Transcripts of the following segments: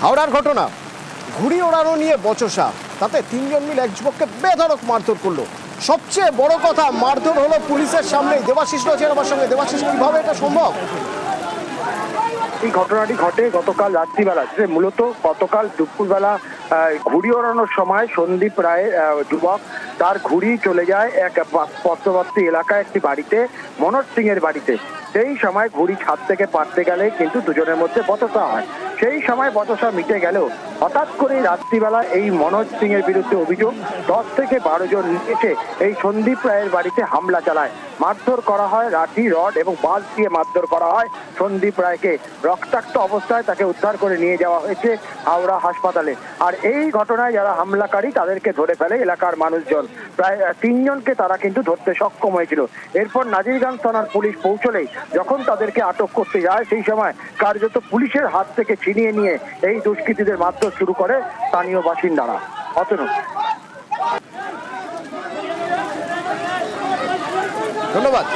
হাওড়ার ঘটনা। ঘুড়ি ওড়ানো নিয়ে বচসা। তাতে তিনজন মিলে এক যুবককে বেধড়ক মারধর করল। সবচেয়ে বড় কথা মারধর হলো পুলিশের সামনেই। দেবাশিস আমার সঙ্গে। দেবাশিস কীভাবে এটা সম্ভব? এই ঘটনাটি ঘটে গতকাল রাত্রিবেলা। সে মূলত গতকাল দুপুরবেলা ঘুড়ি ওড়ানোর সময় সন্দীপ আহ, যুবক তার ঘুড়ি চলে যায় এক পা- পথবর্তী এলাকায় একটি বাড়িতে মনোজ সিং এর বাড়িতে। সেই সময় ঘুড়ি ছাদ থেকে পারতে গেলে কিন্তু দুজনের মধ্যে বচসা হয়। সেই সময় বচসা মিটে গেলেও হঠাৎ করে রাত্রিবেলা এই মনোজ সিং এর বিরুদ্ধে অভিযোগ, দশ থেকে বারো জন এসে এই সন্দীপ রায়ের বাড়িতে হামলা চালায়। মারধর করা হয় লাঠি রড এবং বাঁশ দিয়ে মারধর করা হয়। সন্দীপ রায়কে রক্তাক্ত অবস্থায় তাকে উদ্ধার করে নিয়ে যাওয়া হয়েছে হাওড়া হাসপাতালে। আর এই ঘটনায় যারা হামলাকারী, তাদেরকে ধরে ফেলে এলাকার মানুষজন। প্রায় তিনজনকে তারা কিন্তু ধরতে সক্ষম হয়েছিল। এরপর নাজিরগঞ্জ থানার পুলিশ পৌঁছলেই যখন তাদেরকে আটক করতে যায়, সেই সময় কার্যত পুলিশের হাত থেকে ছিনিয়ে নিয়ে এই দুষ্কৃতীদের মারধর শুরু করে স্থানীয় বাসিন্দারা। অতনু। ধন্যবাদ।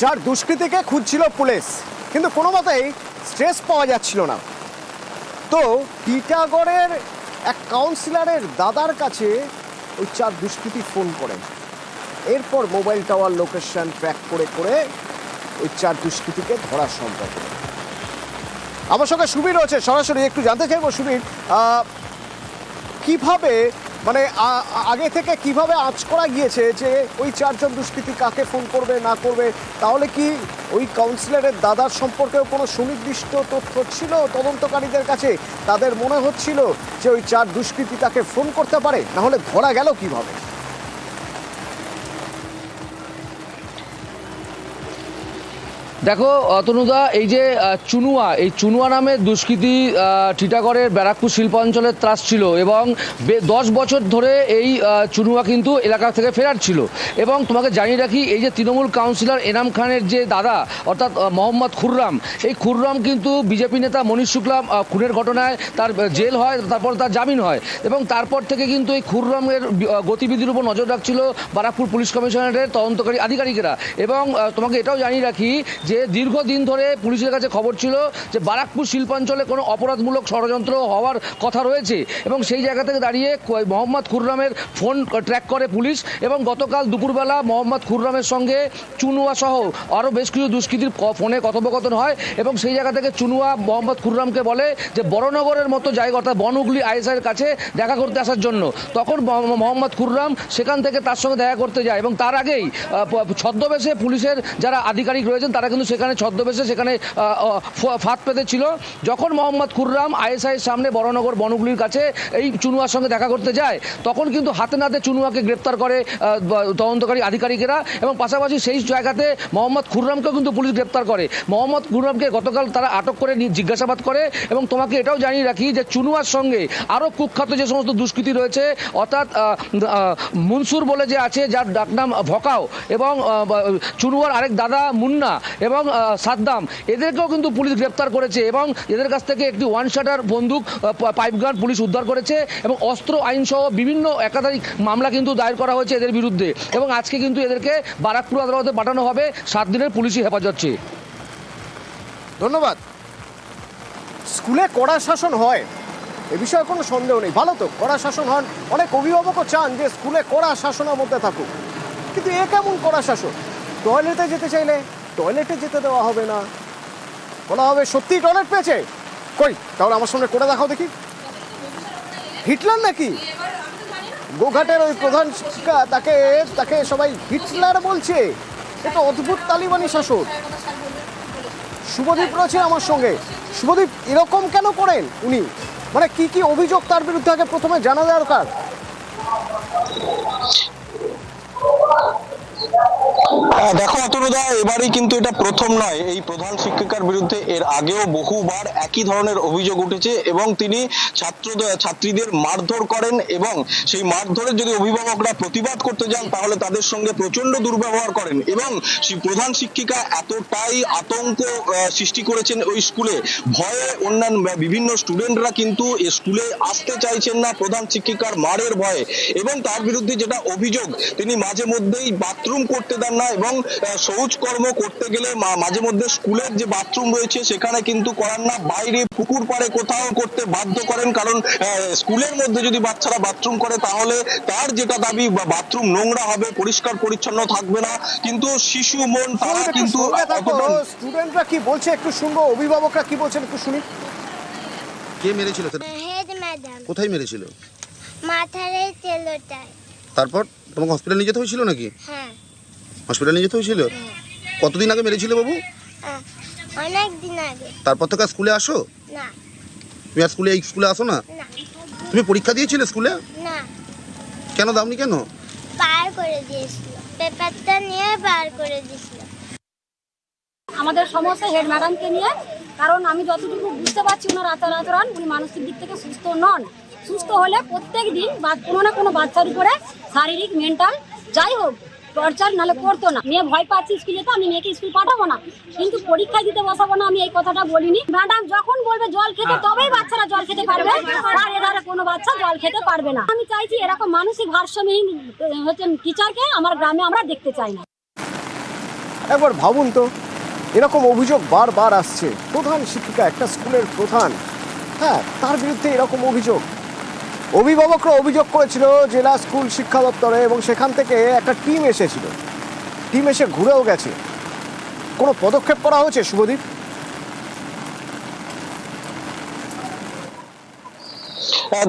যার দুষ্কৃতীকে খুঁজছিল পুলিশ কিন্তু কোনো মতেই স্ট্রেস পাওয়া যাচ্ছিল না। তো টিটাগড়ের এক কাউন্সিলরের দাদার কাছে ওই চার দুষ্কৃতী ফোন করেন এরপর মোবাইল টাওয়ার লোকেশন ট্র্যাক করে করে ওই চার দুষ্কৃতীকে ধরা সম্ভব। আমার সঙ্গে সুবীর রয়েছে, সরাসরি একটু জানতে চাইব সুবীর কীভাবে মানে আগে থেকে কীভাবে আঁচ করা গিয়েছে যে ওই চারজন দুষ্কৃতী কাকে ফোন করবে, না করবে? তাহলে কি ওই কাউন্সিলরের দাদার সম্পর্কেও কোনো সুনির্দিষ্ট তথ্য ছিল তদন্তকারীদের কাছে? তাদের মনে হচ্ছিল যে ওই চার দুষ্কৃতী তাকে ফোন করতে পারে? না হলে ধরা গেল কীভাবে? দেখো অতনুদা এই যে চুনুয়া, এই চুনুয়া নামের দুষ্কৃতী টিটাগড়ের ব্যারাকপুর শিল্পাঞ্চলের ত্রাস ছিল এবং দশ বছর ধরে এই চুনুয়া কিন্তু এলাকা থেকে ফেরার ছিল। এবং তোমাকে জানিয়ে রাখি, এই যে তৃণমূল কাউন্সিলর এনাম খানের যে দাদা, অর্থাৎ মোহাম্মদ খুররাম, এই খুররাম কিন্তু বিজেপি নেতা মনীষ শুক্লা খুনের ঘটনায় তার জেল হয়, তারপর তার জামিন হয়। এবং তারপর থেকে কিন্তু এই খুররামের গতিবিধির উপর নজর রাখছিল বারাকপুর পুলিশ কমিশনারের তদন্তকারী আধিকারিকেরা। এবং তোমাকে এটাও জানিয়ে রাখি যে দীর্ঘদিন ধরে পুলিশের কাছে খবর ছিল যে বারাকপুর শিল্পাঞ্চলে কোনো অপরাধমূলক ষড়যন্ত্র হওয়ার কথা রয়েছে এবং সেই জায়গা থেকে দাঁড়িয়ে মোহাম্মদ খুররামের ফোন ট্র্যাক করে পুলিশ এবং গতকাল দুপুরবেলা মোহাম্মদ খুররামের সঙ্গে চুনুয়া সহ আরও বেশ কিছু দুষ্কৃতীর ফোনে কথোপকথন হয় এবং সেই জায়গা থেকে চুনুয়া মোহাম্মদ খুররামকে বলে যে বড়নগরের মতো জায়গা অর্থাৎ বনগুলি আইএসআইয়ের কাছে দেখা করতে আসার জন্য। তখন মহ- মোহাম্মদ খুররাম সেখান থেকে তার সঙ্গে দেখা করতে যায় এবং তার আগেই ছদ্মবেশে পুলিশের যারা আধিকারিক রয়েছেন তারা কিন্তু সেখানে ছদ্মবেশে সেখানে ফাঁদ পেতে ছিল যখন মোহাম্মদ খুররাম আইএসআইয়ের সামনে বড়নগর বনগুলির কাছে এই চুনুয়ার সঙ্গে দেখা করতে যায়, তখন কিন্তু হাতে নাতে চুনুয়াকে গ্রেপ্তার করে তদন্তকারী আধিকারিকেরা এবং পাশাপাশি সেই জায়গাতে মোহাম্মদ খুররামকেও কিন্তু পুলিশ গ্রেপ্তার করে। মোহাম্মদ খুররামকে গতকাল তারা আটক করে জিজ্ঞাসাবাদ করে এবং তোমাকে এটাও জানিয়ে রাখি যে চুনুয়ার সঙ্গে আরও কুখ্যাত যে সমস্ত দুষ্কৃতী রয়েছে, অর্থাৎ মনসুর বলে যে আছে, যার ডাকনাম ভকাও এবং চুনুয়ার আরেক দাদা মুন্না এবং আহ, সাদ্দাম। এদেরকেও কিন্তু পুলিশ গ্রেপ্তার করেছে এবং এদের কাছ থেকে একটি ওয়ান শাটার বন্দুক পাইপ গান পুলিশ উদ্ধার করেছে এবং অস্ত্র আইনসহ বিভিন্ন একাধিক মামলা কিন্তু দায়ের করা হয়েছে এদের বিরুদ্ধে। এবং আজকে কিন্তু এদেরকে বারাকপুর আদালতে পাঠানো হবে। সাত দিনের পুলিশি হেফাজত ধন্যবাদ। স্কুলে কড়া শাসন হয় এ বিষয়ে কোনো সন্দেহ নেই। ভালো তো কড়া শাসন হন। অনেক অভিভাবকও চান যে স্কুলে কড়া শাসনের মধ্যে থাকুক। কিন্তু এ কেমন কড়া শাসন? টয়লেটে যেতে চাইলে টয়লেটে যেতে দেওয়া হবে না। বলা হবে সত্যি টয়লেট পেয়েছে? কই, তাহলে আমার সামনে করে দেখাও দেখি। হিটলার নাকি? গোঘাটের ওই প্রধান শিক্ষিকা, তাকে তাকে সবাই হিটলার বলছে। এটা অদ্ভুত তালিবানি শাসক। শুভদীপ রয়েছে আমার সঙ্গে। শুভদীপ, এরকম কেন করেন উনি? মানে কি কি অভিযোগ তার বিরুদ্ধে? আগে প্রথমে জানা দরকার। দেখো অতনুদা, এবারই কিন্তু এটা প্রথম নয়। এই প্রধান শিক্ষিকার বিরুদ্ধে এর আগেও বহুবার একই ধরনের অভিযোগ উঠেছে এবং তিনি ছাত্র ছাত্রীদের মারধর করেন এবং সেই মারধরের যদি অভিভাবকরা প্রতিবাদ করতে যান, তাহলে তাদের সঙ্গে প্রচণ্ড দুর্ব্যবহার করেন এবং সেই প্রধান শিক্ষিকা এতটাই আতঙ্ক সৃষ্টি করেছেন ওই স্কুলে। ভয়ে অন্যান্য বিভিন্ন স্টুডেন্টরা কিন্তু স্কুলে আসতে চাইছেন না প্রধান শিক্ষিকার মারের ভয়ে এবং তার বিরুদ্ধে যেটা অভিযোগ, তিনি মাঝে মধ্যেই বাথরুম করতে দেন না এবং আহ, শৌচকর্ম করতে গেলে মাঝে মধ্যে স্কুলের যে বাথরুম রয়েছে সেখানে কিন্তু করান না বাইরে পুকুর পাড়ে কোথাও করতে বাধ্য করেন। কারণ স্কুলের মধ্যে যদি বাচ্চারা বাথরুম করে তাহলে তার যেটা দাবি বা বাথরুম নোংরা হবে পরিষ্কার পরিচ্ছন্ন থাকবে না। কিন্তু শিশু মন তারা কিন্তু স্টুডেন্টরা কি বলছে একটু শুনব অভিভাবকরা কি বলছেন একটু শুনি। কে মেরেছিল তোর? Head madam. কোথায় মেরেছিল? মাথার এই তেলোটায়। তারপর তোমাকে হসপিটাল নিয়ে যেতে হয়েছিল নাকি? হ্যাঁ। হসপিটাল নিয়ে যেতে হয়েছিল? কতদিন আগে মেরেছিল বাবু? হ্যাঁ অনেক দিন আগে। তারপর থেকে স্কুলে আসো? না। তুমি আর স্কুলে এই স্কুলে আসো না? তুমি পরীক্ষা দিয়েছিলে স্কুলে? না। কেন দাওনি কেন? পার করে দিয়েছিল। পেপারটা নিয়ে পার করে দিয়েছিল। আমাদের সমস্যা হেড ম্যাডামকে নিয়ে কারণ আমি যতটুকু বুঝতে পারছি ওনার আচার আচরণ উনি মানসিক দিক থেকে সুস্থ নন। সুস্থ হলে প্রত্যেক দিন কোনো না কোনো বাচ্চার উপরে শারীরিক মেন্টাল যাই হোক টর্চার নাহলে করতো না। মেয়ে ভয় পাচ্ছি স্কুলে তো আমি মেয়েকে স্কুল পাঠাবো না। কিন্তু পরীক্ষা দিতে বসাবো না আমি এই কথাটা বলিনি। ম্যাডাম যখন বলবে জল খেতে তবেই বাচ্চারা জল খেতে পারবে। আর এধারে কোনো বাচ্চা জল খেতে পারবে না। আমি চাইছি এরকম মানসিক ভারসাম্যহীন আহ, হচ্ছে টিচারকে আমার গ্রামে আমরা দেখতে চাই না। একবার ভাবুন তো এরকম অভিযোগ বারবার আসছে। প্রধান শিক্ষিকা একটা স্কুলের প্রধান। হ্যাঁ তার বিরুদ্ধে এরকম অভিযোগ। অভিভাবকরা অভিযোগ করেছিল জেলা স্কুল শিক্ষা দপ্তরে এবং সেখান থেকে একটা টিম এসেছিল। টিম এসে ঘুরেও গেছে। কোনো পদক্ষেপ করা হয়েছে, শুভদীপ?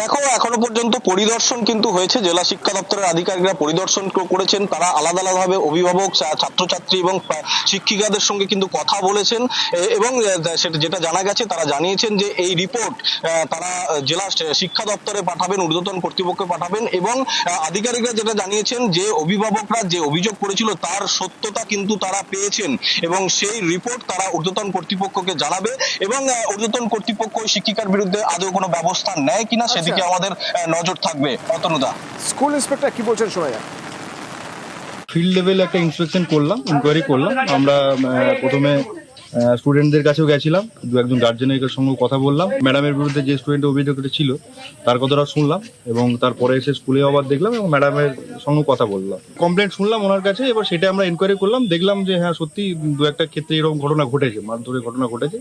দেখো, এখনও পর্যন্ত পরিদর্শন কিন্তু হয়েছে। জেলা শিক্ষা দপ্তরের আধিকারিকরা পরিদর্শন করেছেন। তারা আলাদা আলাদাভাবে অভিভাবক ছাত্রছাত্রী এবং শিক্ষিকাদের সঙ্গে কিন্তু কথা বলেছেন। এবং সেটা যেটা জানা গেছে, তারা জানিয়েছেন যে এই রিপোর্ট তারা জেলা শিক্ষা দপ্তরে পাঠাবেন, ঊর্ধ্বতন কর্তৃপক্ষে পাঠাবেন এবং আধিকারিকরা যেটা জানিয়েছেন যে অভিভাবকরা যে অভিযোগ করেছিল তার সত্যতা কিন্তু তারা পেয়েছেন এবং সেই রিপোর্ট তারা ঊর্ধ্বতন কর্তৃপক্ষকে জানাবে এবং ঊর্ধ্বতন কর্তৃপক্ষ শিক্ষিকার বিরুদ্ধে আদৌ কোনো ব্যবস্থা নেয় কিনা সেদিকে আমাদের নজর থাকবে। অতনুদা। স্কুল ইন্সপেক্টর কি বলছেন শোনা যাক ফিল্ড লেভেল একটা ইন্সপেকশন করলাম ইনকোয়ারি করলাম। আমরা আহ, প্রথমে স্টুডেন্টদের কাছেও গেছিলাম। দু একজন গার্জেনের সঙ্গে কথা বললাম। ম্যাডামের বিরুদ্ধে যে স্টুডেন্ট অভিযোগটা ছিল তার কথাটা শুনলাম এবং তারপরে এসে স্কুলে আবার দেখলাম এবং ম্যাডামের সঙ্গে কথা বললাম। কমপ্লেন শুনলাম ওনার কাছে এবার সেটা আমরা ইনকোয়ারি করলাম। দেখলাম যে হ্যাঁ সত্যি দু একটা ক্ষেত্রে এরকম ঘটনা ঘটেছে মারধরের ঘটনা ঘটেছে।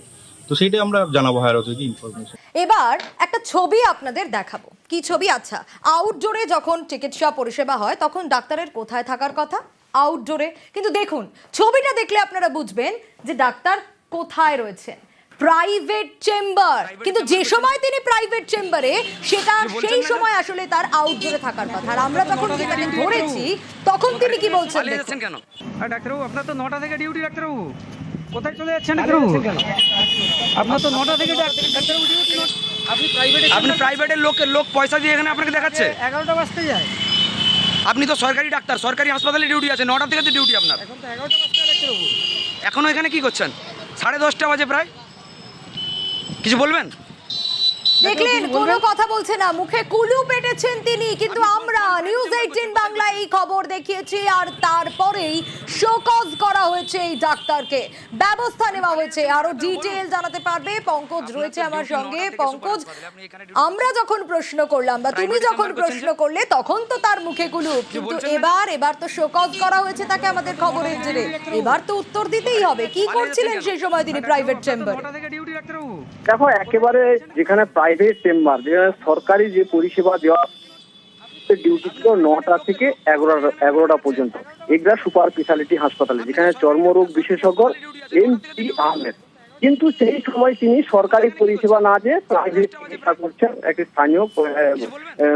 তো সেইটাই আমরা জানাব হায়ার অথরিটি ইনফরমেশন এবার একটা ছবি আপনাদের দেখাবো। কি ছবি? আচ্ছা আউটডোরে যখন চিকিৎসা পরিষেবা হয় তখন ডাক্তারের কোথায় থাকার কথা? আউটডোরে কিন্তু দেখুন ছবিটা দেখলে আপনারা বুঝবেন যে ডাক্তার কোথায় রয়েছেন। প্রাইভেট চেম্বার কিন্তু যে সময় তিনি প্রাইভেট চেম্বারে সেটা সেই সময় আসলে তার আউটডোরে থাকার কথা। আর আমরা যখন সেটাকে ধরেছি তখন তিনি কি বলছেন কেন? আর ডাক্তারবাবু আপনার তো নটা থেকে ডিউটি ডাক্তারবাবু। কোথায় চলে যাচ্ছেন আপনার তো নটা থেকে আপনি প্রাইভেটে আপনি প্রাইভেটের লোকের লোক পয়সা দিয়ে এখানে আপনাকে দেখাচ্ছে? এগারোটা বাজতে যায়। আপনি তো সরকারি ডাক্তার সরকারি হাসপাতালে ডিউটি আছে নটা থেকে তো ডিউটি আপনার। এখন তো এগারোটা বাজতে ডাক্তারবাবু। এখনও কি করছেন? সাড়ে দশটা বাজে প্রায়। কিছু বলবেন? দেখলেন কোনো কথা বলছে না। মুখে কুলু পেটেছেন তিনি কিন্তু আমরা নিউজ এইটিন খবর দেখিয়েছি আর তারপরেই শোকজ করা হয়েছে এই ডাক্তারকে। ব্যবস্থা নেওয়া হয়েছে। আরও ডিটেল জানাতে পারবে। পঙ্কজ রয়েছে আমার সঙ্গে। পঙ্কজ আমরা যখন প্রশ্ন করলাম বা তুমি যখন প্রশ্ন করলে তখন তো তার মুখে কুলু কিন্তু এবার এবার তো শোকজ করা হয়েছে তাকে আমাদের খবরের জেরে। এবার তো উত্তর দিতেই হবে। কি করছিলেন সেই সময় তিনি প্রাইভেট চেম্বারে ডিউটি ডাক্তারবাবু? দেখো একেবারে যেখানে প্রাইভেট চেম্বার যেখানে সরকারি যে পরিষেবা দেওয়া ডিউটি ছিল নটা থেকে এগারোটা এগারোটা পর্যন্ত। এগরা সুপার স্পেশালিটি হাসপাতালে, যেখানে চর্মরোগ বিশেষজ্ঞ এম টি আহমেদ। কিন্তু সেই সময় তিনি সরকারি পরিষেবা না দিয়ে প্রাইভেট চিকিৎসা করছেন, একটি স্থানীয়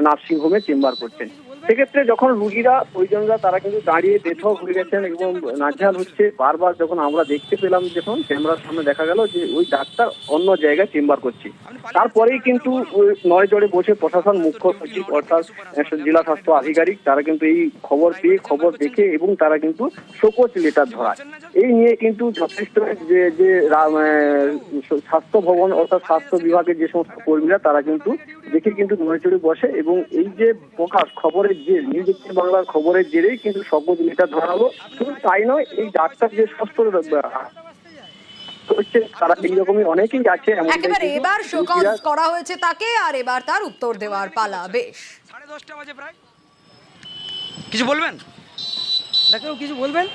নার্সিংহোমে চেম্বার করছেন। সেক্ষেত্রে যখন রুগীরা, পরিজনরা তারা কিন্তু দাঁড়িয়ে বেথক ঘুরে গেছেন এবং নাজেহাল হচ্ছে। বারবার যখন আমরা দেখতে পেলাম যখন ক্যামেরার সামনে দেখা গেল যে ওই ডাক্তার অন্য জায়গায় চেম্বার করছে। তারপরেই কিন্তু নয় জড়ে বসে প্রশাসন মুখ্য সচিব অর্থাৎ জেলা স্বাস্থ্য আধিকারিক, তারা কিন্তু এই খবর পেয়ে খবর দেখে এবং তারা কিন্তু শোকজ লেটার ধরায়। এই নিয়ে কিন্তু যথেষ্ট যে যে স্বাস্থ্য ভবন অর্থাৎ স্বাস্থ্য বিভাগের যে সমস্ত কর্মীরা তারা কিন্তু দেখে কিন্তু নড়েচড়ে বসে এবং এই যে প্রকাশ খবরের যে নিউজ এইটিন বাংলার খবরের জেরেই কিন্তু শোকজ লেটার ধরা হলো শুধু তাই নয় এই ডাক্তার যে হচ্ছে তারা এইরকমই অনেকেই আছে এমনটাই একেবারে এবার শোকজ করা হয়েছে তাকে আর এবার তার উত্তর দেওয়ার পালা বেশ। সাড়ে দশটা বাজে প্রায়। কিছু বলবেন? ডাক্তারবাবু কিছু বলবেন?